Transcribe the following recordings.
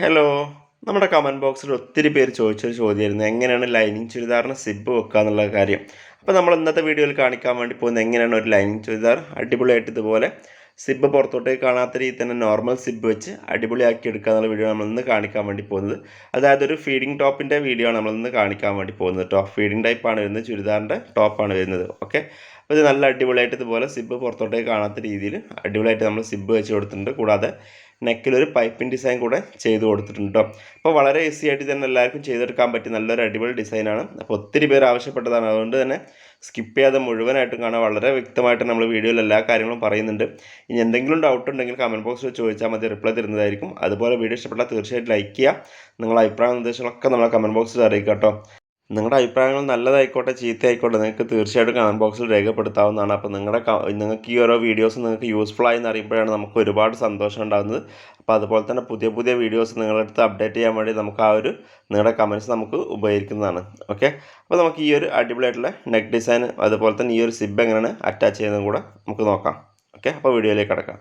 Hello നമ്മുടെ comment ബോക്സിൽ ഒത്തിരി പേര് ചോദിച്ചൊരു ചോദ്യമായിരുന്നു. എങ്ങനെയാണ് ലൈനിങ് ചുരിദാറിന് സിബ് വെക്കുക എന്നുള്ള കാര്യം. അപ്പോൾ നമ്മൾ ഇന്നത്തെ വീഡിയോയിൽ കാണിക്കാൻ വേണ്ടി പോകുന്നത് എങ്ങനെയാണ് ഒരു ലൈനിങ് ചുരിദാർ? അടിപൊളിയായിട്ട് ഇതുപോലെ സിബ് പുറത്തോട്ടേക്ക് കാണാത്ത രീതിയിൽ തന്നെ നോർമൽ സിബ് വെച്ച് അടിപൊളിയാക്കി എടുക്കുക എന്നുള്ള വീഡിയോ നമ്മൾ ഇന്ന് കാണിക്കാൻ വേണ്ടി പോകുന്നത്. അതായത് ഒരു ഫീഡിംഗ് ടോപ്പിന്റെ വീഡിയോ ആണ് നമ്മൾ ഇന്ന് കാണിക്കാൻ വേണ്ടി പോകുന്നത്. കേട്ടോ ഫീഡിംഗ് ടൈപ്പാണ് വരുന്നത് ചുരിദാറിന്റെ ടോപ്പാണ് വരുന്നത്. ഓക്കെ അപ്പോൾ ഇത് നല്ല അടിപൊളിയായിട്ട് ഇതുപോലെ സിബ് പുറത്തോട്ടേക്ക് കാണാത്ത രീതിയിൽ അടിപൊളിയായിട്ട് നമ്മൾ സിബ് വെച്ച് കൊടുത്തിട്ടുണ്ട്. കൂടാതെ നെക്കിലൊരു പൈപ്പിംഗ് ഡിസൈൻ കൂടെ ചെയ്ത് കൊടുത്തിട്ടുണ്ട് കേട്ടോ അപ്പോൾ വളരെ ഈസി ആയിട്ട് തന്നെ എല്ലാവർക്കും ചെയ്തെടുക്കാൻ പറ്റിയ നല്ലൊരു അടിപൊളി ഡിസൈനാണ് അപ്പോൾ ഒത്തിരി പേർ ആവശ്യപ്പെട്ടതാണ്. അതുകൊണ്ട് തന്നെ സ്കിപ്പ് ചെയ്യാതെ മുഴുവനായിട്ട് കാണാൻ വളരെ വ്യക്തമായിട്ട് നമ്മൾ വീഡിയോയിൽ എല്ലാ കാര്യങ്ങളും പറയുന്നുണ്ട്. ഇനി എന്തെങ്കിലും ഡൗട്ട് ഉണ്ടെങ്കിൽ കമന്റ് ബോക്സിൽ ചോദിച്ചാൽ മതി റിപ്ലൈ തരുന്നതായിരിക്കും. അതുപോലെ വീഡിയോ ഇഷ്ടപ്പെട്ടാൽ തീർച്ചയായിട്ടും ലൈക്ക് ചെയ്യുക. നിങ്ങളുടെ അഭിപ്രായ നിർദ്ദേശങ്ങളൊക്കെ നമ്മളെ കമന്റ് ബോക്സിൽ അറിയിക്കാം കേട്ടോ. നിങ്ങളുടെ അഭിപ്രായങ്ങൾ നല്ലതായിക്കോട്ടെ ചീത്തയായിക്കോട്ടെ നിങ്ങൾക്ക് തീർച്ചയായിട്ടും കമന്റ് ബോക്സിൽ രേഖപ്പെടുത്താവുന്നതാണ്. അപ്പോൾ നിങ്ങളുടെ നിങ്ങൾക്ക് ഈ ഓരോ വീഡിയോസ് നിങ്ങൾക്ക് യൂസ്ഫുൾ ആയി അറിയുമ്പോഴാണ് നമുക്ക് ഒരുപാട് സന്തോഷം ഉണ്ടാകുന്നത് അപ്പോൾ അതുപോലെ തന്നെ പുതിയ പുതിയ വീഡിയോസ് നിങ്ങളുടെ അടുത്ത് അപ്ഡേറ്റ് ചെയ്യാൻ വേണ്ടി നമുക്ക് ആ ഒരു നിങ്ങളുടെ കമന്റ്സ് നമുക്ക് ഉപയോഗിക്കുന്നതാണ് ഓക്കെ അപ്പോൾ നമുക്ക് ഈ ഒരു അടിപൊളിയായിട്ടുള്ള നെക്ക് ഡിസൈൻ അതുപോലെ തന്നെ ഈ ഒരു സിബ് എങ്ങനെയാണ് അറ്റാച്ച് ചെയ്യുന്നതും കൂടെ നമുക്ക് നോക്കാം. ഓക്കെ അപ്പോൾ വീഡിയോയിലേക്ക് കിടക്കാം.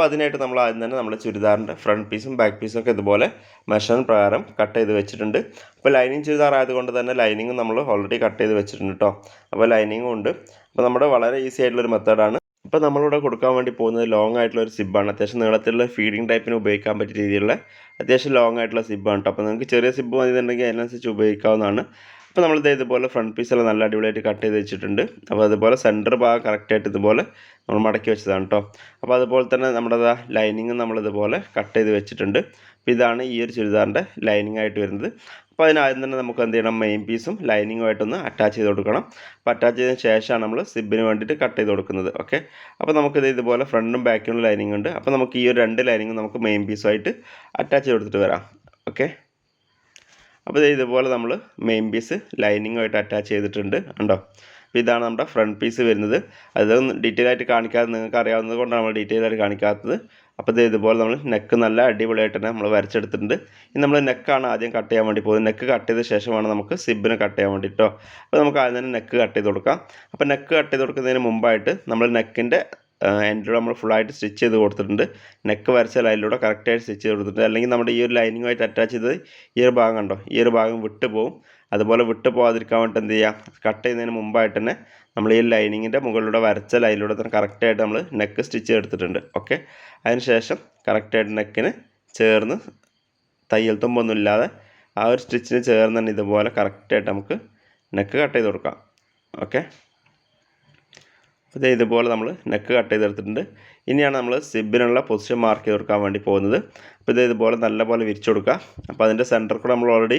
അപ്പോൾ അതിനായിട്ട് നമ്മൾ ആദ്യം തന്നെ നമ്മുടെ ചുരിദാറിന്റെ ഫ്രണ്ട് പീസും ബാക്ക് പീസും ഒക്കെ ഇതുപോലെ മെഷറിന് പ്രകാരം കട്ട് ചെയ്ത് വെച്ചിട്ടുണ്ട്. അപ്പോൾ ലൈനിങ് ചുരിദാർ ആയതുകൊണ്ട് തന്നെ ലൈനിങ്ങും നമ്മൾ ഓൾറെഡി കട്ട് ചെയ്ത് വെച്ചിട്ടുണ്ട് കേട്ടോ അപ്പോൾ ലൈനിങ്ങും ഉണ്ട്. അപ്പോൾ നമ്മുടെ വളരെ ഈസി ആയിട്ടുള്ളൊരു മെത്തേഡാണ് ഇപ്പോൾ നമ്മളിവിടെ കൊടുക്കാൻ വേണ്ടി പോകുന്നത് ലോങ് ആയിട്ടുള്ള ഒരു സിബാണ് അത്യാവശ്യം നീളത്തിലുള്ള ഫീഡിങ് ടൈപ്പിന് ഉപയോഗിക്കാൻ പറ്റിയ രീതിയിലുള്ള അത്യാവശ്യം ലോങ് ആയിട്ടുള്ള സിബാണ് കേട്ടോ അപ്പോൾ നിങ്ങൾക്ക് ചെറിയ സിബ് മതി എന്നുണ്ടെങ്കിൽ അതിനനുസരിച്ച് ഉപയോഗിക്കാവുന്നതാണ്. അപ്പോൾ നമ്മൾ ഇതേ ഇതുപോലെ ഫ്രണ്ട് പീസെല്ലാം നല്ല അടിപൊളിയായിട്ട് കട്ട് ചെയ്ത് വെച്ചിട്ടുണ്ട്. അപ്പോൾ അതുപോലെ സെന്റർ ഭാഗം കറക്റ്റായിട്ട് ഇതുപോലെ നമ്മൾ മടക്കി വെച്ചതാണ് കേട്ടോ അപ്പോൾ അതുപോലെ തന്നെ നമ്മുടെ ലൈനിങ് നമ്മൾ ഇതുപോലെ കട്ട് ചെയ്ത് വെച്ചിട്ടുണ്ട്. അപ്പോൾ ഇതാണ് ഈ ഒരു ചുരിദാറിന്റെ ലൈനിങ് ആയിട്ട് വരുന്നത്. അപ്പോൾ അതിനാദ്യം തന്നെ നമുക്ക് എന്ത് ചെയ്യണം? മെയിൻ പീസും ലൈനിങ്ങുമായിട്ടൊന്ന് അറ്റാച്ച് ചെയ്ത് കൊടുക്കണം. അപ്പോൾ അറ്റാച്ച് ചെയ്തതിന് ശേഷമാണ് നമ്മൾ സിബിന് വേണ്ടിയിട്ട് കട്ട് ചെയ്ത് കൊടുക്കുന്നത്. ഓക്കെ അപ്പോൾ നമുക്കിത് ഇതുപോലെ ഫ്രണ്ടും ബാക്കിലുള്ള ലൈനിങ് ഉണ്ട്. അപ്പോൾ നമുക്ക് ഈ ഒരു രണ്ട് ലൈനിങ്ങും നമുക്ക് മെയിൻ പീസുമായിട്ട് അറ്റാച്ച് ചെയ്ത് കൊടുത്തിട്ട് വരാം. ഓക്കെ അപ്പോൾ ഇതുപോലെ നമ്മൾ മെയിൻ പീസ് ലൈനിങ്ങുമായിട്ട് അറ്റാച്ച് ചെയ്തിട്ടുണ്ട് ഉണ്ടോ അപ്പോൾ ഇതാണ് നമ്മുടെ ഫ്രണ്ട് പീസ് വരുന്നത്. അതൊന്നും ഡീറ്റെയിൽ ആയിട്ട് കാണിക്കാതെ നിങ്ങൾക്ക് അറിയാവുന്നത് കൊണ്ടാണ് നമ്മൾ ഡീറ്റെയിൽ ആയിട്ട് കാണിക്കാത്തത്. അപ്പോൾ ഇത് ഇതുപോലെ നമ്മൾ നെക്ക് നല്ല അടിപൊളിയായിട്ട് തന്നെ നമ്മൾ വരച്ചെടുത്തിട്ടുണ്ട്. ഇനി നമ്മൾ നെക്കാണ് ആദ്യം കട്ട് ചെയ്യാൻ വേണ്ടി പോകുന്നത്. നെക്ക് കട്ട് ചെയ്ത ശേഷമാണ് നമുക്ക് സിബിന് കട്ട് ചെയ്യാൻ വേണ്ടിയിട്ടോ അപ്പോൾ നമുക്ക് ആദ്യം തന്നെ നെക്ക് കട്ട് ചെയ്ത് കൊടുക്കാം. അപ്പോൾ നെക്ക് കട്ട് ചെയ്ത് കൊടുക്കുന്നതിന് മുമ്പായിട്ട് നമ്മൾ നെക്കിന്റെ എൻഡിലൂടെ നമ്മൾ ഫുള്ളായിട്ട് സ്റ്റിച്ച് ചെയ്ത് കൊടുത്തിട്ടുണ്ട്. നെക്ക് വരച്ച ലൈനിലൂടെ കറക്റ്റായിട്ട് സ്റ്റിച്ച് ചെയ്ത് കൊടുത്തിട്ടുണ്ട്. അല്ലെങ്കിൽ നമ്മുടെ ഈ ഒരു ലൈനിങ്ങുമായിട്ട് അറ്റാച്ച് ചെയ്തത് ഈ ഒരു ഭാഗം കണ്ടോ? ഈ ഒരു ഭാഗം വിട്ട് പോകും അതുപോലെ വിട്ട് പോകാതിരിക്കാൻ വേണ്ടി എന്ത് ചെയ്യുക കട്ട് ചെയ്യുന്നതിന് മുമ്പായിട്ട് തന്നെ നമ്മൾ ഈ ലൈനിങ്ങിന്റെ മുകളിലൂടെ വരച്ച ലൈനിലൂടെ തന്നെ കറക്റ്റായിട്ട് നമ്മൾ നെക്ക് സ്റ്റിച്ച് ചെയ്തെടുത്തിട്ടുണ്ട് ഓക്കെ അതിനുശേഷം കറക്റ്റായിട്ട് നെക്കിന് ചേർന്ന് തയ്യൽ തുമ്പൊന്നും ഇല്ലാതെ ആ ഒരു സ്റ്റിച്ചിന് ചേർന്ന് തന്നെ ഇതുപോലെ കറക്റ്റായിട്ട് നമുക്ക് നെക്ക് കട്ട് ചെയ്ത് കൊടുക്കാം. ഓക്കെ അപ്പോൾ ഇതുപോലെ നമ്മൾ നെക്ക് കട്ട് ചെയ്തെടുത്തിട്ടുണ്ട്. ഇനിയാണ് നമ്മൾ സിബിനുള്ള പൊസിഷൻ മാർക്ക് ചെയ്ത് കൊടുക്കാൻ വേണ്ടി പോകുന്നത്. അപ്പോൾ ഇത് ഇതുപോലെ നല്ലപോലെ വിരിച്ചു കൊടുക്കുക. അപ്പോൾ അതിന്റെ സെന്റർ കൂടെ നമ്മൾ ഓൾറെഡി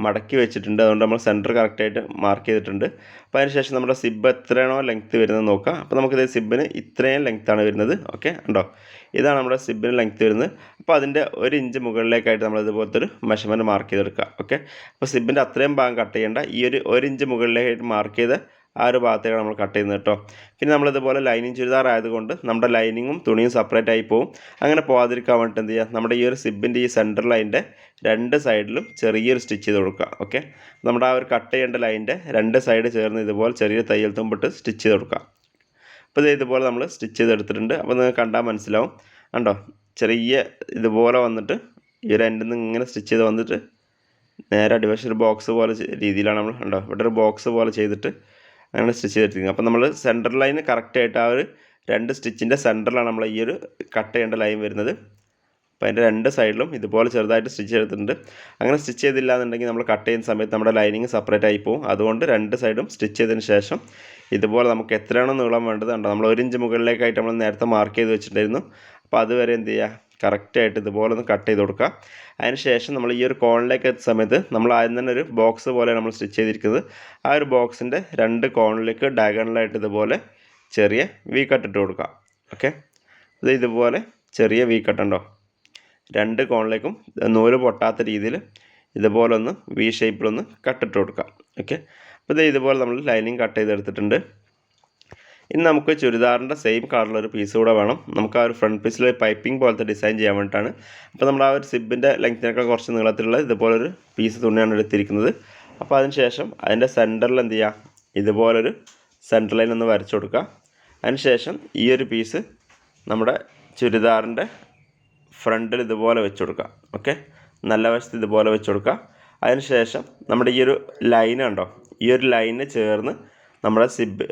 മടക്കി വെച്ചിട്ടുണ്ട്. അതുകൊണ്ട് നമ്മൾ സെന്റർ കറക്റ്റായിട്ട് മാർക്ക് ചെയ്തിട്ടുണ്ട്. അപ്പോൾ അതിന് ശേഷം നമ്മുടെ സിബ് എത്രയാണോ ലെങ്ത്ത് വരുന്നത് നോക്കാം. അപ്പോൾ നമുക്കിത് സിബിന് ഇത്രയും ലെങ്ത്താണ് വരുന്നത്. ഓക്കെ ഉണ്ടോ ഇതാണ് നമ്മുടെ സിബിന് ലെങ്ത്ത് വരുന്നത്. അപ്പോൾ അതിന്റെ ഒരു ഇഞ്ച് മുകളിലേക്കായിട്ട് നമ്മൾ ഇതുപോലത്തെ ഒരു മെഷർമെന്റ് മാർക്ക് ചെയ്തെടുക്കുക. ഓക്കെ? അപ്പോൾ സിബിന്റെ അത്രയും ഭാഗം കട്ട് ചെയ്യേണ്ട ഈ ഒരു ഒരു ഇഞ്ച് മുകളിലേക്കായിട്ട് മാർക്ക് ചെയ്ത് ആ ഒരു ഭാഗത്തേക്ക് നമ്മൾ കട്ട് ചെയ്യുന്നത് കേട്ടോ പിന്നെ നമ്മളിതുപോലെ ലൈനിങ് ചുരിദാർ ആയതുകൊണ്ട് നമ്മുടെ ലൈനിങ്ങും തുണിയും സെപ്പറേറ്റ് ആയി പോകും അങ്ങനെ പോകാതിരിക്കാൻ വേണ്ടിയിട്ട് എന്ത് ചെയ്യുക? നമ്മുടെ ഈ ഒരു സിബിന്റെ ഈ സെന്റർ ലൈന്റെ രണ്ട് സൈഡിലും ചെറിയൊരു സ്റ്റിച്ച് ചെയ്ത് കൊടുക്കുക. ഓക്കെ നമ്മുടെ ആ ഒരു കട്ട് ചെയ്യേണ്ട ലൈന്റെ രണ്ട് സൈഡ് ചേർന്ന് ഇതുപോലെ ചെറിയ തയ്യൽ തുമ്പിട്ട് സ്റ്റിച്ച് ചെയ്ത് കൊടുക്കുക. അപ്പോൾ ഇത് ഇതുപോലെ നമ്മൾ സ്റ്റിച്ച് ചെയ്തെടുത്തിട്ടുണ്ട് അപ്പോൾ നിങ്ങൾക്ക് കണ്ടാൽ മനസ്സിലാവും. കണ്ടോ? ചെറിയ ഇതുപോലെ വന്നിട്ട് ഈ ഒരു എൻഡിൽ നിന്ന് ഇങ്ങനെ സ്റ്റിച്ച് ചെയ്ത് വന്നിട്ട് നേരെ അടിവശം ഒരു ബോക്സ് പോലെ രീതിയിലാണ് നമ്മൾ കണ്ടോ? ഇവിടെ ഒരു ബോക്സ് പോലെ ചെയ്തിട്ട് അങ്ങനെ സ്റ്റിച്ച് ചെയ്തെടുത്തിരിക്കുന്നത് അപ്പോൾ നമ്മൾ സെന്റർ ലൈന് കറക്റ്റായിട്ട് ആ ഒരു രണ്ട് സ്റ്റിച്ചിന്റെ സെന്ററിലാണ് നമ്മൾ ഈ ഒരു കട്ട് ചെയ്യേണ്ട ലൈൻ വരുന്നത്. അപ്പോൾ അതിന്റെ രണ്ട് സൈഡിലും ഇതുപോലെ ചെറുതായിട്ട് സ്റ്റിച്ച് ചെയ്തിട്ടുണ്ട്. അങ്ങനെ സ്റ്റിച്ച് ചെയ്തില്ല എന്നുണ്ടെങ്കിൽ നമ്മൾ കട്ട് ചെയ്യുന്ന സമയത്ത് നമ്മുടെ ലൈനിങ് സെപ്പറേറ്റ് ആയി പോകും അതുകൊണ്ട് രണ്ട് സൈഡും സ്റ്റിച്ച് ചെയ്തതിന് ശേഷം ഇതുപോലെ നമുക്ക് എത്രയാണോ നീളം വേണ്ടത് ഉണ്ടോ നമ്മൾ ഒരു ഇഞ്ച് മുകളിലേക്കായിട്ട് നമ്മൾ നേരത്തെ മാർക്ക് ചെയ്ത് വെച്ചിട്ടുണ്ടായിരുന്നു. അപ്പോൾ അതുവരെ എന്ത് ചെയ്യുക കറക്റ്റായിട്ട് ഇതുപോലെ ഒന്ന് കട്ട് ചെയ്ത് കൊടുക്കുക. അതിന് ശേഷം നമ്മൾ ഈ ഒരു കോണിലേക്ക് എത്തുന്ന സമയത്ത് നമ്മൾ ആദ്യം തന്നെ ഒരു ബോക്സ് പോലെ നമ്മൾ സ്റ്റിച്ച് ചെയ്തിരിക്കുന്നത്. ആ ഒരു ബോക്സിന്റെ രണ്ട് കോണിലേക്ക് ഡയഗണലായിട്ട് ഇതുപോലെ ചെറിയ വി കട്ട് ഇട്ട് കൊടുക്കുക. ഓക്കെ ഇത് ഇതുപോലെ ചെറിയ വി കട്ട് ഉണ്ടോ? രണ്ട് കോണിലേക്കും നൂൽ പൊട്ടാത്ത രീതിയിൽ ഇതുപോലെ ഒന്ന് വി ഷേപ്പിലൊന്ന് കട്ടിട്ട് കൊടുക്കുക. ഓക്കെ അപ്പോൾ ഇത് ഇതുപോലെ നമ്മൾ ലൈനിങ് കട്ട് ചെയ്തെടുത്തിട്ടുണ്ട്. ഇനി നമുക്ക് ചുരിദാറിന്റെ സെയിം കളറിലൊരു പീസ് കൂടെ വേണം. നമുക്ക് ആ ഒരു ഫ്രണ്ട് പീസിൽ പൈപ്പിംഗ് പോലത്തെ ഡിസൈൻ ചെയ്യാൻ വേണ്ടിയിട്ടാണ്. അപ്പോൾ നമ്മൾ ആ ഒരു സിബിന്റെ ലെങ്ത്തിനൊക്കെ കുറച്ച് നീളത്തിലുള്ള ഇതുപോലൊരു പീസ് തുണിയാണ് എടുത്തിരിക്കുന്നത്. അപ്പോൾ അതിന് ശേഷം അതിന്റെ സെന്ററിൽ എന്ത് ചെയ്യുക? ഇതുപോലൊരു സെന്റർ ലൈൻ ഒന്ന് വരച്ചു കൊടുക്കുക. അതിനുശേഷം ഈ ഒരു പീസ് നമ്മുടെ ചുരിദാറിന്റെ ഫ്രണ്ടിൽ ഇതുപോലെ വെച്ച് കൊടുക്കുക. ഓക്കെ നല്ല വശത്ത് ഇതുപോലെ വെച്ച് കൊടുക്കുക. അതിനുശേഷം നമ്മുടെ ഈ ഒരു ലൈൻ ഉണ്ടോ ഈ ഒരു ലൈനിന് ചേർന്ന് നമ്മുടെ സിബ്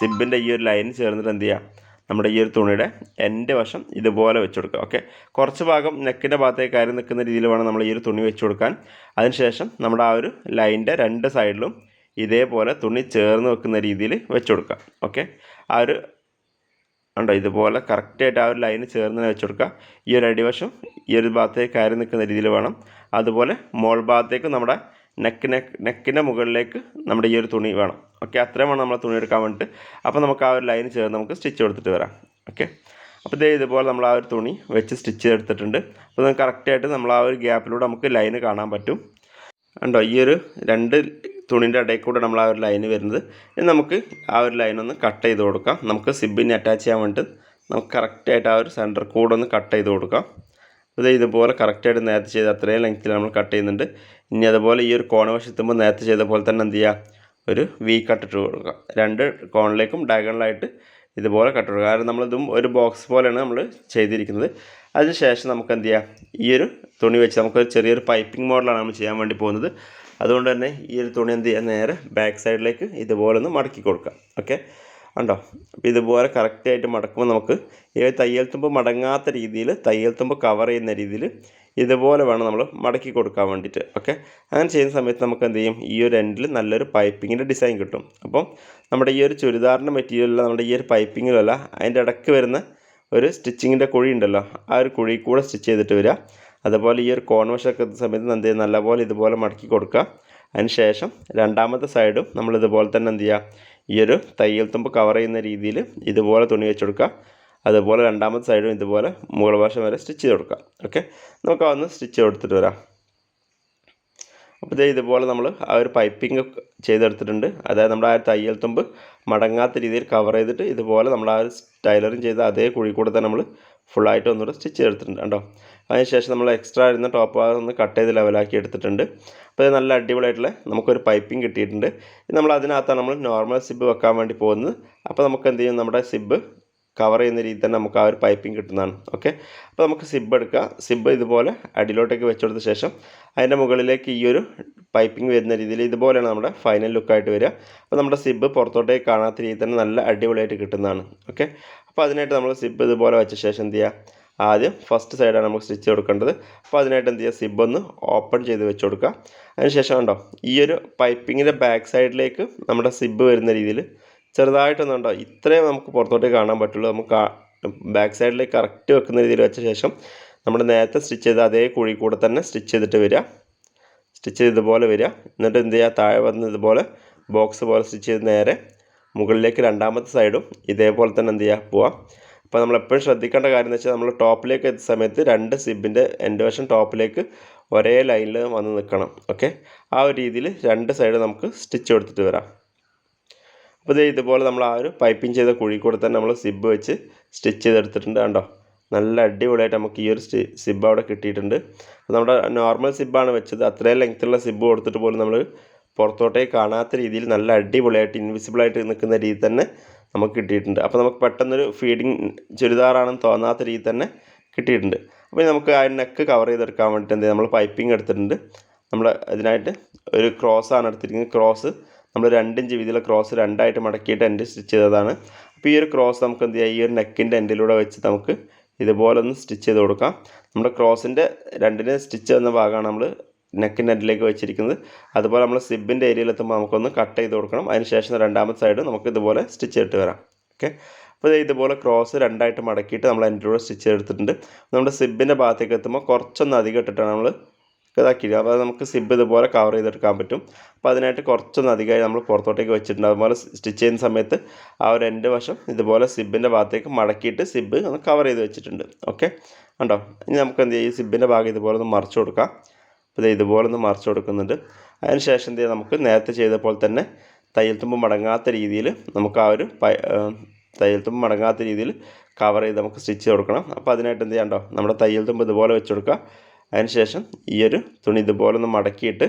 സിബിന്റെ ഈ ഒരു ലൈൻ ചേർന്നിട്ട് എന്ത് ചെയ്യുക? നമ്മുടെ ഈ ഒരു തുണിയുടെ എന്റെ വശം ഇതുപോലെ വെച്ച് കൊടുക്കുക ഓക്കെ? കുറച്ച് ഭാഗം നെക്കിന്റെ ഭാഗത്തേക്ക് കയറി നിൽക്കുന്ന രീതിയിൽ വേണം നമ്മൾ ഈ ഒരു തുണി വെച്ച് കൊടുക്കാൻ. അതിനുശേഷം നമ്മുടെ ആ ഒരു ലൈനിന്റെ രണ്ട് സൈഡിലും ഇതേപോലെ തുണി ചേർന്ന് വെക്കുന്ന രീതിയിൽ വെച്ച് കൊടുക്കുക ഓക്കെ? ആ ഒരു ഉണ്ടോ ഇതുപോലെ കറക്റ്റായിട്ട് ആ ഒരു ലൈന് ചേർന്ന് വെച്ച് കൊടുക്കുക. ഈ ഒരു അടിവശം ഈ ഒരു ഭാഗത്തേക്ക് കയറി നിൽക്കുന്ന രീതിയിൽ വേണം. അതുപോലെ മോൾ ഭാഗത്തേക്ക് നമ്മുടെ നെക്ക് നെക്ക് നെക്കിന്റെ മുകളിലേക്ക് നമ്മുടെ ഈ ഒരു തുണി വേണം. ഓക്കെ അത്രയും വേണം നമ്മൾ തുണി എടുക്കാൻ വേണ്ടിയിട്ട് അപ്പോൾ നമുക്ക് ആ ഒരു ലൈൻ ചേർന്ന് നമുക്ക് സ്റ്റിച്ച് കൊടുത്തിട്ട് വരാം. ഓക്കെ അപ്പോൾ ഇതേ ഇതുപോലെ നമ്മൾ ആ ഒരു തുണി വെച്ച് സ്റ്റിച്ച് ചെയ്തെടുത്തിട്ടുണ്ട്. അപ്പോൾ നമുക്ക് കറക്റ്റായിട്ട് നമ്മൾ ആ ഒരു ഗ്യാപ്പിലൂടെ നമുക്ക് ലൈന് കാണാൻ പറ്റും. ഉണ്ടോ ഈ ഒരു രണ്ട് തുണിന്റെ ഇടയിൽ കൂടെ നമ്മൾ ആ ഒരു ലൈന് വരുന്നത്. ഇനി നമുക്ക് ആ ഒരു ലൈൻ ഒന്ന് കട്ട് ചെയ്ത് കൊടുക്കാം. നമുക്ക് സിബിനെ അറ്റാച്ച് ചെയ്യാൻ വേണ്ടിയിട്ട് നമുക്ക് കറക്റ്റായിട്ട് ആ ഒരു സെന്റർ കൂടെ ഒന്ന് കട്ട് ചെയ്ത് കൊടുക്കാം. ഇത് ഇതുപോലെ കറക്റ്റായിട്ട് നേരത്തെ ചെയ്ത് അത്രയും ലെങ്ത്തിൽ നമ്മൾ കട്ട് ചെയ്യുന്നുണ്ട്. ഇനി അതുപോലെ ഈ ഒരു കോണവശത്തുമ്പോൾ നേരത്തെ ചെയ്ത പോലെ തന്നെ എന്ത് ചെയ്യുക ഒരു വി കട്ട് ഇട്ട് കൊടുക്കുക രണ്ട് കോണിലേക്കും ഡയഗണലായിട്ട് ഇതുപോലെ കട്ട് കൊടുക്കുക കാരണം നമ്മളിതും ഒരു ബോക്സ് പോലെയാണ് നമ്മൾ ചെയ്തിരിക്കുന്നത്. അതിനുശേഷം നമുക്ക് എന്ത് ചെയ്യാം? ഈ ഒരു തുണി വെച്ച് നമുക്കൊരു ചെറിയൊരു പൈപ്പിംഗ് മോഡലാണ് നമ്മൾ ചെയ്യാൻ വേണ്ടി പോകുന്നത്. അതുകൊണ്ട് തന്നെ ഈ ഒരു തുണി എന്ത് ചെയ്യുക നേരെ ബാക്ക് സൈഡിലേക്ക് ഇതുപോലെ ഒന്ന് മടക്കി കൊടുക്കുക ഓക്കെ ഉണ്ടോ അപ്പോൾ ഇതുപോലെ കറക്റ്റായിട്ട് മടക്കുമ്പോൾ നമുക്ക് ഈ തയ്യൽ തുമ്പ് മടങ്ങാത്ത രീതിയിൽ തയ്യൽ തുമ്പ് കവർ ചെയ്യുന്ന രീതിയിൽ ഇതുപോലെ വേണം നമ്മൾ മടക്കി കൊടുക്കാൻ വേണ്ടിയിട്ട്. ഓക്കെ അങ്ങനെ ചെയ്യുന്ന സമയത്ത് നമുക്ക് എന്ത് ചെയ്യും? ഈ ഒരു എൻഡിൽ നല്ലൊരു പൈപ്പിങ്ങിന്റെ ഡിസൈൻ കിട്ടും. അപ്പം നമ്മുടെ ഈ ഒരു ചുരിദാറിന്റെ മെറ്റീരിയലല്ല നമ്മുടെ ഈ ഒരു പൈപ്പിങ്ങിലല്ല അതിന്റെ ഇടയ്ക്ക് വരുന്ന ഒരു സ്റ്റിച്ചിങ്ങിന്റെ കുഴി ഉണ്ടല്ലോ ആ ഒരു കുഴി കൂടെ സ്റ്റിച്ച് ചെയ്തിട്ട് വരിക. അതുപോലെ ഈ ഒരു കോൺവശമൊക്കെ എത്തുന്ന സമയത്ത് എന്ത് ചെയ്യുക? നല്ലപോലെ ഇതുപോലെ മടക്കി കൊടുക്കുക. അതിന് ശേഷം രണ്ടാമത്തെ സൈഡും നമ്മൾ ഇതുപോലെ തന്നെ എന്ത് ചെയ്യുക? ഈ ഒരു തയ്യൽ തുമ്പ് കവർ ചെയ്യുന്ന രീതിയിൽ ഇതുപോലെ തുണി വെച്ച് കൊടുക്കുക അതുപോലെ രണ്ടാമത്തെ സൈഡും ഇതുപോലെ മുകൾ വശം വരെ സ്റ്റിച്ച് ചെയ്ത് കൊടുക്കുക. ഓക്കെ നമുക്ക് അതൊന്ന് സ്റ്റിച്ച് കൊടുത്തിട്ട് വരാം. അപ്പോൾ ഇതേ ഇതുപോലെ നമ്മൾ ആ ഒരു പൈപ്പിംഗ് ചെയ്തെടുത്തിട്ടുണ്ട്. അതായത് നമ്മുടെ ആ തയ്യൽ തുമ്പ് മടങ്ങാത്ത രീതിയിൽ കവർ ചെയ്തിട്ട് ഇതുപോലെ നമ്മൾ ആ ഒരു ടൈലറിങ് ചെയ്ത അതേ കുഴി കൂടെ തന്നെ നമ്മൾ ഫുള്ളായിട്ട് ഒന്നുകൂടെ സ്റ്റിച്ച് ചെയ്തെടുത്തിട്ടുണ്ട്. കേട്ടോ അതിനുശേഷം നമ്മൾ എക്സ്ട്രാ ഇരുന്ന ടോപ്പ് ഭാഗം ഒന്ന് കട്ട് ചെയ്ത് ലെവലാക്കി എടുത്തിട്ടുണ്ട്. അപ്പോൾ ഇത് നല്ല അടിപൊളിയായിട്ടുള്ള നമുക്കൊരു പൈപ്പിംഗ് കിട്ടിയിട്ടുണ്ട്. നമ്മൾ അതിനകത്താണ് നമ്മൾ നോർമൽ സിബ് വെക്കാൻ വേണ്ടി പോകുന്നത്. അപ്പോൾ നമുക്ക് എന്ത് ചെയ്യും? നമ്മുടെ സിബ് കവർ ചെയ്യുന്ന രീതി തന്നെ നമുക്ക് ആ ഒരു പൈപ്പിംഗ് കിട്ടുന്നതാണ്. ഓക്കെ അപ്പോൾ നമുക്ക് സിബ് എടുക്കുക സിബ് ഇതുപോലെ അടിയിലോട്ടേക്ക് വെച്ചെടുത്ത ശേഷം അതിന്റെ മുകളിലേക്ക് ഈ ഒരു പൈപ്പിംഗ് വരുന്ന രീതിയിൽ ഇതുപോലെയാണ് നമ്മുടെ ഫൈനൽ ലുക്കായിട്ട് വരിക. അപ്പോൾ നമ്മുടെ സിബ് പുറത്തോട്ടേക്ക് കാണാത്ത രീതിയിൽ തന്നെ നല്ല അടിപൊളിയായിട്ട് കിട്ടുന്നതാണ്. ഓക്കെ അപ്പോൾ അതിനായിട്ട് നമ്മൾ സിബ് ഇതുപോലെ വെച്ച ശേഷം എന്ത് ചെയ്യുക? ആദ്യം ഫസ്റ്റ് സൈഡാണ് നമുക്ക് സ്റ്റിച്ച് കൊടുക്കേണ്ടത്. അപ്പോൾ അതിനായിട്ട് എന്ത് ചെയ്യുക? സിബ് ഒന്ന് ഓപ്പൺ ചെയ്ത് വെച്ച് കൊടുക്കുക. അതിനുശേഷം ഉണ്ടോ ഈ ഒരു പൈപ്പിങ്ങിന്റെ ബാക്ക് സൈഡിലേക്ക് നമ്മുടെ സിബ് വരുന്ന രീതിയിൽ ചെറുതായിട്ടൊന്നുണ്ടോ ഇത്രയും നമുക്ക് പുറത്തോട്ടേ കാണാൻ പറ്റുള്ളൂ. നമുക്ക് ബാക്ക് സൈഡിലേക്ക് കറക്റ്റ് വെക്കുന്ന രീതിയിൽ വെച്ച ശേഷം നമ്മൾ നേരത്തെ സ്റ്റിച്ച് ചെയ്ത അതേ കുഴി കൂടെ തന്നെ സ്റ്റിച്ച് ചെയ്തിട്ട് വരിക. സ്റ്റിച്ച് ചെയ്ത് ഇതുപോലെ വരിക. എന്നിട്ട് എന്ത് ചെയ്യുക? താഴെ വന്ന് ഇതുപോലെ ബോക്സ് പോലെ സ്റ്റിച്ച് ചെയ്ത് നേരെ മുകളിലേക്ക് രണ്ടാമത്തെ സൈഡും ഇതേപോലെ തന്നെ എന്ത് ചെയ്യുക? പോവാം അപ്പോൾ നമ്മൾ എപ്പോഴും ശ്രദ്ധിക്കേണ്ട കാര്യം എന്ന് വെച്ചാൽ നമ്മൾ ടോപ്പിലേക്ക് എത്തുന്ന സമയത്ത് രണ്ട് സിബിന്റെ എന്റെ വശം ടോപ്പിലേക്ക് ഒരേ ലൈനിൽ വന്ന് നിൽക്കണം ഓക്കെ ആ ഒരു രീതിയിൽ രണ്ട് സൈഡ് നമുക്ക് സ്റ്റിച്ച് കൊടുത്തിട്ട് വരാം. അപ്പോൾ ഇത് ഇതുപോലെ നമ്മൾ ആ ഒരു പൈപ്പിംഗ് ചെയ്ത കുഴി കൂടെ തന്നെ നമ്മൾ സിബ് വെച്ച് സ്റ്റിച്ച് ചെയ്തെടുത്തിട്ടുണ്ട് കണ്ടോ? നല്ല അടിപൊളിയായിട്ട് നമുക്ക് ഈ ഒരു സിബ് അവിടെ കിട്ടിയിട്ടുണ്ട്. നമ്മുടെ നോർമൽ സിബാണ് വെച്ചത്. അത്രയും ലെങ്ത്തുള്ള സിബ് കൊടുത്തിട്ട് പോലും നമ്മൾ പുറത്തോട്ടേക്ക് കാണാത്ത രീതിയിൽ നല്ല അടിപൊളിയായിട്ട് ഇൻവിസിബിളായിട്ട് നിൽക്കുന്ന രീതിയിൽ തന്നെ നമുക്ക് കിട്ടിയിട്ടുണ്ട്. അപ്പോൾ നമുക്ക് പെട്ടെന്നൊരു ഫീഡിങ് ചുരിദാറാണെന്ന് തോന്നാത്ത രീതിയിൽ തന്നെ കിട്ടിയിട്ടുണ്ട്. അപ്പോൾ നമുക്ക് ആ നെക്ക് കവർ ചെയ്തെടുക്കാൻ വേണ്ടിയിട്ട് എന്ത് നമ്മൾ പൈപ്പിംഗ് എടുത്തിട്ടുണ്ട്. നമ്മൾ അതിനായിട്ട് ഒരു ക്രോസാണ് എടുത്തിരിക്കുന്നത്. ക്രോസ് നമ്മൾ രണ്ടിഞ്ച് വീതിയിലുള്ള ക്രോസ് രണ്ടായിട്ട് മടക്കിയിട്ട് എൻഡ് സ്റ്റിച്ച് ചെയ്തതാണ്. അപ്പോൾ ഈ ഒരു ക്രോസ് നമുക്ക് എന്ത് ചെയ്യാം? ഈ ഒരു നെക്കിന്റെ എൻഡിലൂടെ വെച്ച് നമുക്ക് ഇതുപോലെ ഒന്ന് സ്റ്റിച്ച് ചെയ്ത് കൊടുക്കാം. നമ്മുടെ ക്രോസിന്റെ രണ്ടിന് സ്റ്റിച്ച് ചെയ്യുന്ന ഭാഗമാണ് നമ്മൾ നെക്കിന്റെ എൻഡിലേക്ക് വെച്ചിരിക്കുന്നത്. അതുപോലെ നമ്മൾ സിബിന്റെ ഏരിയയിലെത്തുമ്പോൾ നമുക്കൊന്ന് കട്ട് ചെയ്ത് കൊടുക്കണം. അതിന് ശേഷം രണ്ടാമത്തെ സൈഡ് നമുക്ക് ഇതുപോലെ സ്റ്റിച്ച് ചെയ്തിട്ട് വരാം. ഓക്കെ അപ്പോൾ ഇതുപോലെ ക്രോസ് രണ്ടായിട്ട് മടക്കിയിട്ട് നമ്മൾ എൻഡിലൂടെ സ്റ്റിച്ച് ചെയ്തെടുത്തിട്ടുണ്ട്. നമ്മുടെ സിബിന്റെ ഭാഗത്തേക്ക് എത്തുമ്പോൾ കുറച്ചൊന്ന് അധികം ഇട്ടിട്ടാണ് നമ്മൾ ഇതാക്കിയത്. അപ്പോൾ നമുക്ക് സിബ് ഇതുപോലെ കവർ ചെയ്തെടുക്കാൻ പറ്റും. അപ്പോൾ അതിനായിട്ട് കുറച്ചൊന്ന് അധികമായി നമ്മൾ പുറത്തോട്ടേക്ക് വെച്ചിട്ടുണ്ട്. അതുപോലെ സ്റ്റിച്ച് ചെയ്യുന്ന സമയത്ത് ആ ഒരു എന്റെ വശം ഇതുപോലെ സിബിന്റെ ഭാഗത്തേക്ക് മടക്കിയിട്ട് സിബ് ഒന്ന് കവർ ചെയ്ത് വെച്ചിട്ടുണ്ട്. ഓക്കെ ഉണ്ടോ ഇനി നമുക്ക് എന്ത് ചെയ്യും? ഈ സിബിന്റെ ഭാഗം ഇതുപോലെ ഒന്ന് മറിച്ച് കൊടുക്കാം. അപ്പോൾ ഇത് ഇതുപോലെ ഒന്ന് മറിച്ച് കൊടുക്കുന്നുണ്ട്. അതിന് ശേഷം എന്ത് നമുക്ക് നേരത്തെ ചെയ്ത പോലെ തന്നെ തയ്യൽ തുമ്പ് മടങ്ങാത്ത രീതിയിൽ നമുക്ക് ആ ഒരു തയ്യൽ തുമ്പ് മടങ്ങാത്ത രീതിയിൽ കവർ ചെയ്ത് നമുക്ക് സ്റ്റിച്ച് കൊടുക്കണം. അപ്പോൾ അതിനായിട്ട് എന്ത് ചെയ്യണ്ടോ നമ്മുടെ തയ്യൽ തുമ്പ് ഇതുപോലെ വെച്ച് കൊടുക്കുക. അതിന് ശേഷം ഈ ഒരു തുണി ഇതുപോലെ ഒന്ന് മടക്കിയിട്ട്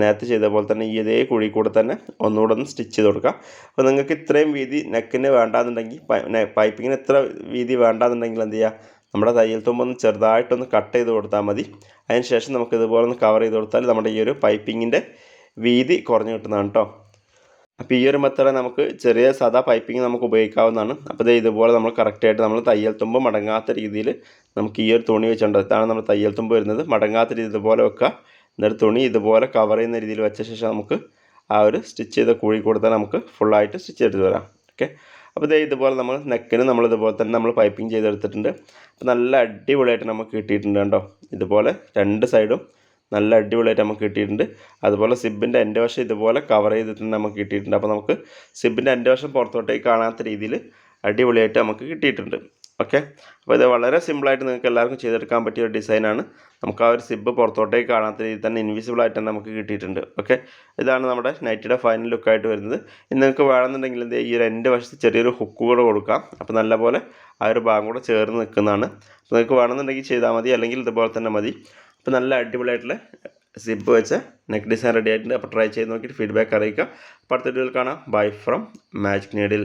നേരത്തെ ചെയ്ത പോലെ തന്നെ ഈ ഇതേ കുഴി കൂടെ തന്നെ ഒന്നുകൂടെ ഒന്ന് സ്റ്റിച്ച് ചെയ്ത് കൊടുക്കുക. അപ്പോൾ നിങ്ങൾക്ക് ഇത്രയും വീതി നെക്കിന് വേണ്ടാന്നുണ്ടെങ്കിൽ പൈപ്പിങ്ങിന് ഇത്ര വീതി വേണ്ടാന്നുണ്ടെങ്കിൽ എന്ത് ചെയ്യുക? നമ്മുടെ തയ്യൽ തുമ്പൊന്ന് ചെറുതായിട്ടൊന്ന് കട്ട് ചെയ്ത് കൊടുത്താൽ മതി. അതിന് ശേഷം നമുക്ക് ഇതുപോലെ ഒന്ന് കവർ ചെയ്ത് കൊടുത്താൽ നമ്മുടെ ഈ ഒരു പൈപ്പിങ്ങിന്റെ വീതി കുറഞ്ഞു കിട്ടുന്നതാണ് കേട്ടോ അപ്പോൾ ഈ ഒരു മെത്തേഡ് നമുക്ക് ചെറിയ സാധാ പൈപ്പിംഗ് നമുക്ക് ഉപയോഗിക്കാവുന്നതാണ്. അപ്പോൾ ഇതുപോലെ നമ്മൾ കറക്റ്റായിട്ട് നമ്മൾ തയ്യൽ തുമ്പ് മടങ്ങാത്ത രീതിയിൽ നമുക്ക് ഈ ഒരു തുണി വെച്ചിട്ടുണ്ട് ഇതാണ് നമ്മൾ തയ്യൽ തുമ്പ് വരുന്നത്. മടങ്ങാത്ത രീതി ഇതുപോലെ വെക്കുക. എന്നിട്ട് തുണി ഇതുപോലെ കവർ ചെയ്യുന്ന രീതിയിൽ വെച്ച ശേഷം നമുക്ക് ആ ഒരു സ്റ്റിച്ച് ചെയ്ത കൂഴി കൊടുത്താൽ നമുക്ക് ഫുള്ളായിട്ട് സ്റ്റിച്ച് ചെയ്തിട്ട് വരാം. ഓക്കെ അപ്പോൾ ഇതേ ഇതുപോലെ നമ്മൾ നെക്കിന് നമ്മൾ ഇതുപോലെ തന്നെ നമ്മൾ പൈപ്പിംഗ് ചെയ്തെടുത്തിട്ടുണ്ട്. അപ്പോൾ നല്ല അടിപൊളിയായിട്ട് നമുക്ക് കിട്ടിയിട്ടുണ്ട് കേട്ടോ ഇതുപോലെ രണ്ട് സൈഡും നല്ല അടിപൊളിയായിട്ട് നമുക്ക് കിട്ടിയിട്ടുണ്ട്. അതുപോലെ സിബിന്റെ എന്റെ വശം ഇതുപോലെ കവർ ചെയ്തിട്ടുണ്ട് നമുക്ക് കിട്ടിയിട്ടുണ്ട്. അപ്പോൾ നമുക്ക് സിബിന്റെ എന്റെ വശം പുറത്തോട്ടേക്ക് കാണാത്ത രീതിയിൽ അടിപൊളിയായിട്ട് നമുക്ക് കിട്ടിയിട്ടുണ്ട്. ഓക്കെ. അപ്പോൾ ഇത് വളരെ സിമ്പിളായിട്ട് നിങ്ങൾക്ക് എല്ലാവർക്കും ചെയ്തെടുക്കാൻ പറ്റിയ ഒരു ഡിസൈനാണ്. നമുക്ക് ആ ഒരു സിബ് പുറത്തോട്ടേക്ക് കാണാത്ത രീതിയിൽ തന്നെ ഇൻവിസിബിൾ ആയിട്ട് തന്നെ നമുക്ക് കിട്ടിയിട്ടുണ്ട്. ഓക്കെ. ഇതാണ് നമ്മുടെ നൈറ്റിയുടെ ഫൈനൽ ലുക്കായിട്ട് വരുന്നത്. ഇനി നിങ്ങൾക്ക് വേണമെന്നുണ്ടെങ്കിൽ എന്ത് ഈ ഒരു എന്റെ വശത്ത് ചെറിയൊരു ഹുക്ക് കൂടെ കൊടുക്കാം. അപ്പോൾ നല്ലപോലെ ആ ഒരു ഭാഗം കൂടെ ചേർന്ന് നിൽക്കുന്നതാണ്. അപ്പോൾ നിങ്ങൾക്ക് വേണമെന്നുണ്ടെങ്കിൽ ചെയ്താൽ മതി. അല്ലെങ്കിൽ ഇതുപോലെ തന്നെ മതി. അപ്പോൾ നല്ല അടിപൊളിയായിട്ടുള്ള സിബ് വെച്ച നെക്ക് ഡിസൈൻ റെഡി ആയിട്ടുണ്ട്. അപ്പോൾ ട്രൈ ചെയ്ത് നോക്കിയിട്ട് ഫീഡ്ബാക്ക് അറിയിക്കുക. അപ്പോൾ അടുത്ത വീഡിയോയിൽ കാണാം. Bye from magic needle